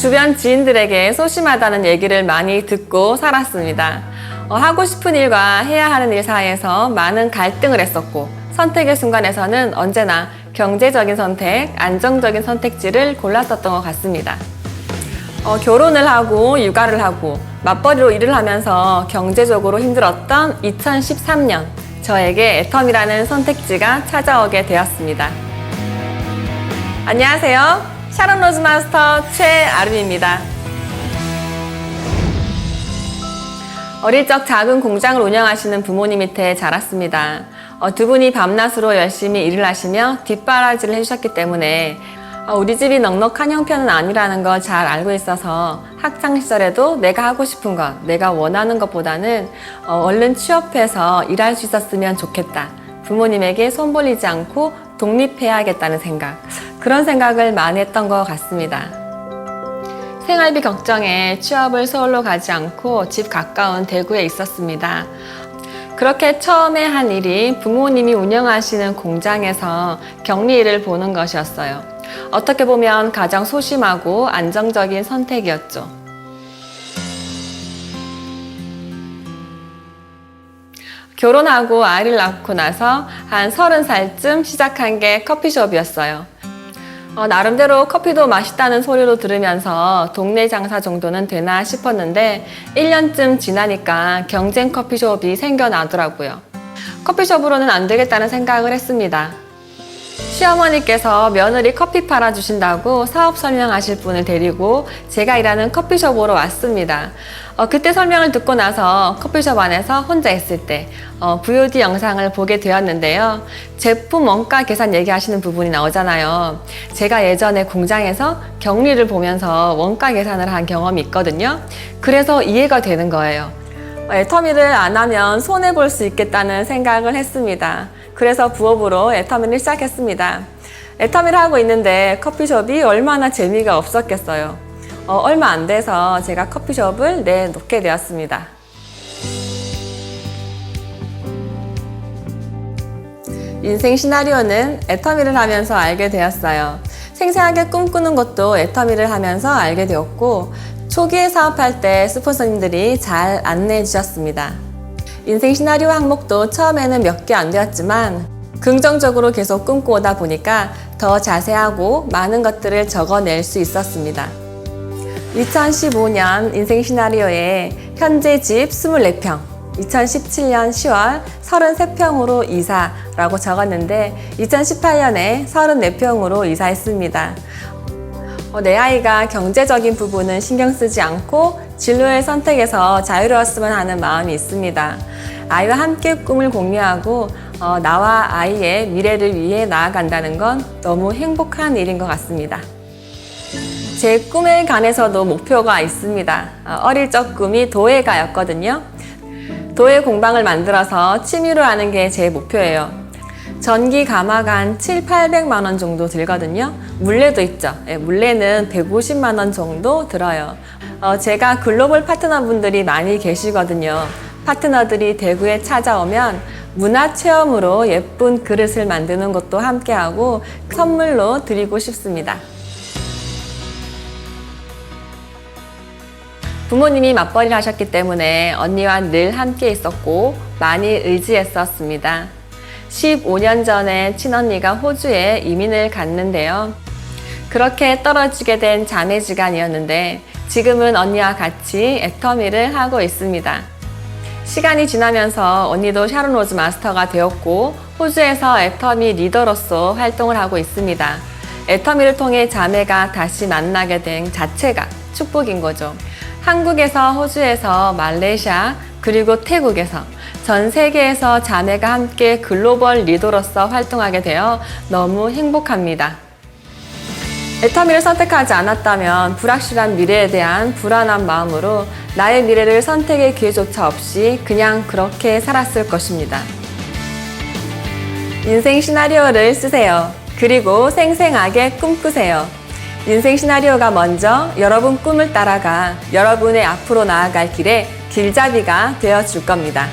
주변 지인들에게 소심하다는 얘기를 많이 듣고 살았습니다. 어, 하고 싶은 일과 해야 하는 일 사이에서 많은 갈등을 했었고 선택의 순간에서는 언제나 경제적인 선택, 안정적인 선택지를 골랐었던 것 같습니다. 어, 결혼을 하고 육아를 하고 맞벌이로 일을 하면서 경제적으로 힘들었던 2013년 저에게 애텀이라는 선택지가 찾아오게 되었습니다. 안녕하세요. 샤론 로즈 마스터 최아름입니다. 어릴 적 작은 공장을 운영하시는 부모님 밑에 자랐습니다. 어, 두 분이 밤낮으로 열심히 일을 하시며 뒷바라지를 해주셨기 때문에 어, 우리 집이 넉넉한 형편은 아니라는 걸 잘 알고 있어서 학창 시절에도 내가 하고 싶은 것, 내가 원하는 것보다는 어, 얼른 취업해서 일할 수 있었으면 좋겠다. 부모님에게 손 벌리지 않고 독립해야겠다는 생각. 그런 생각을 많이 했던 것 같습니다. 생활비 걱정에 취업을 서울로 가지 않고 집 가까운 대구에 있었습니다. 그렇게 처음에 한 일이 부모님이 운영하시는 공장에서 격리 일을 보는 것이었어요. 어떻게 보면 가장 소심하고 안정적인 선택이었죠. 결혼하고 아이를 낳고 나서 한 서른 살쯤 시작한 게 커피숍이었어요. 어, 나름대로 커피도 맛있다는 소리로 들으면서 동네 장사 정도는 되나 싶었는데 1년쯤 지나니까 경쟁 커피숍이 생겨나더라고요. 커피숍으로는 안 되겠다는 생각을 했습니다. 시어머니께서 며느리 커피 팔아주신다고 사업 설명하실 분을 데리고 제가 일하는 커피숍으로 왔습니다. 어, 그때 설명을 듣고 나서 커피숍 안에서 혼자 있을 때 어, VOD 영상을 보게 되었는데요. 제품 원가 계산 얘기하시는 부분이 나오잖아요. 제가 예전에 공장에서 격리를 보면서 원가 계산을 한 경험이 있거든요. 그래서 이해가 되는 거예요. 어, 애터미를 안 하면 손해 볼 수 있겠다는 생각을 했습니다. 그래서 부업으로 애터미를 시작했습니다. 애터미를 하고 있는데 커피숍이 얼마나 재미가 없었겠어요. 어, 얼마 안 돼서 제가 커피숍을 내놓게 되었습니다. 인생 시나리오는 애터미를 하면서 알게 되었어요. 생생하게 꿈꾸는 것도 애터미를 하면서 알게 되었고, 초기에 사업할 때 스폰서님들이 잘 안내해 주셨습니다. 인생 시나리오 항목도 처음에는 몇 개 안 되었지만, 긍정적으로 계속 꿈꿔오다 보니까 더 자세하고 많은 것들을 적어낼 수 있었습니다. 2015년 인생 시나리오에 현재 집 24평, 2017년 10월 33평으로 이사라고 적었는데 2018년에 34평으로 이사했습니다. 어, 내 아이가 경제적인 부분은 신경 쓰지 않고 진로의 선택에서 자유로웠으면 하는 마음이 있습니다. 아이와 함께 꿈을 공유하고 어, 나와 아이의 미래를 위해 나아간다는 건 너무 행복한 일인 것 같습니다. 제 꿈에 관해서도 목표가 있습니다. 어, 어릴 적 꿈이 도예가였거든요. 도예 공방을 만들어서 취미로 하는 게 제 목표예요. 전기 가마가 한 7, 800만 원 정도 들거든요. 물레도 있죠. 예, 물레는 150만 원 정도 들어요. 어, 제가 글로벌 파트너분들이 많이 계시거든요. 파트너들이 대구에 찾아오면 문화 체험으로 예쁜 그릇을 만드는 것도 함께하고 선물로 드리고 싶습니다. 부모님이 맞벌이를 하셨기 때문에 언니와 늘 함께 있었고 많이 의지했었습니다. 15년 전에 친언니가 호주에 이민을 갔는데요. 그렇게 떨어지게 된 자매지간이었는데 지금은 언니와 같이 애터미를 하고 있습니다. 시간이 지나면서 언니도 샤론 로즈 마스터가 되었고 호주에서 애터미 리더로서 활동을 하고 있습니다. 애터미를 통해 자매가 다시 만나게 된 자체가 축복인 거죠. 한국에서 호주에서 말레이시아 그리고 태국에서 전 세계에서 자매가 함께 글로벌 리더로서 활동하게 되어 너무 행복합니다. 애터미를 선택하지 않았다면 불확실한 미래에 대한 불안한 마음으로 나의 미래를 선택의 기회조차 없이 그냥 그렇게 살았을 것입니다. 인생 시나리오를 쓰세요. 그리고 생생하게 꿈꾸세요. 인생 시나리오가 먼저 여러분 꿈을 따라가 여러분의 앞으로 나아갈 길에 길잡이가 되어 줄 겁니다.